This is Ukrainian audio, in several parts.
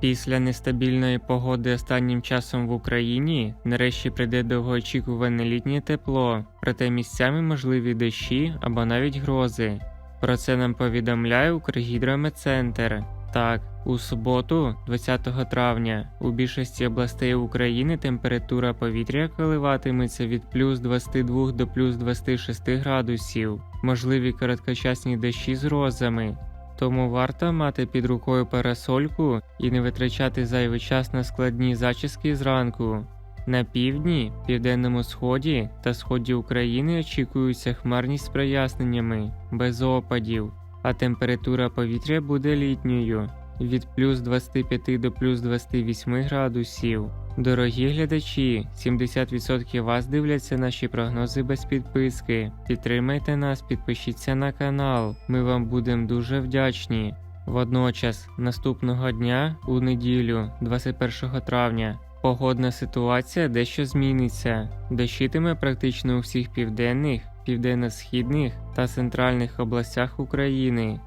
Після нестабільної погоди останнім часом в Україні нарешті прийде довгоочікуване літнє тепло, проте місцями можливі дощі або навіть грози. Про це нам повідомляє Укргідрометцентр. Так, у суботу, 20 травня, у більшості областей України температура повітря коливатиметься від плюс 22 до плюс 26 градусів, можливі короткочасні дощі з грозами. Тому варто мати під рукою парасольку і не витрачати зайвий час на складні зачіски зранку. На півдні, південному сході та сході України очікуються хмарність з проясненнями, без опадів, а температура повітря буде літньою від плюс 25 до плюс 28 градусів. Дорогі глядачі, 70% вас дивляться наші прогнози без підписки. Підтримайте нас, підпишіться на канал. Ми вам будемо дуже вдячні. Водночас, наступного дня, у неділю, 21 травня, погодна ситуація дещо зміниться. Дощитиме практично у всіх південних, південно-східних та центральних областях України.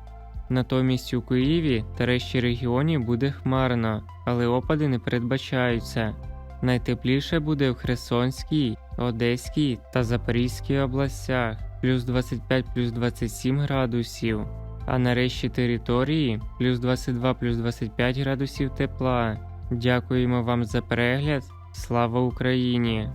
Натомість у Києві та решті регіонів буде хмарно, але опади не передбачаються. Найтепліше буде в Херсонській, Одеській та Запорізькій областях плюс 25 плюс 27 градусів, а на решті території плюс 22 плюс 25 градусів тепла. Дякуємо вам за перегляд. Слава Україні!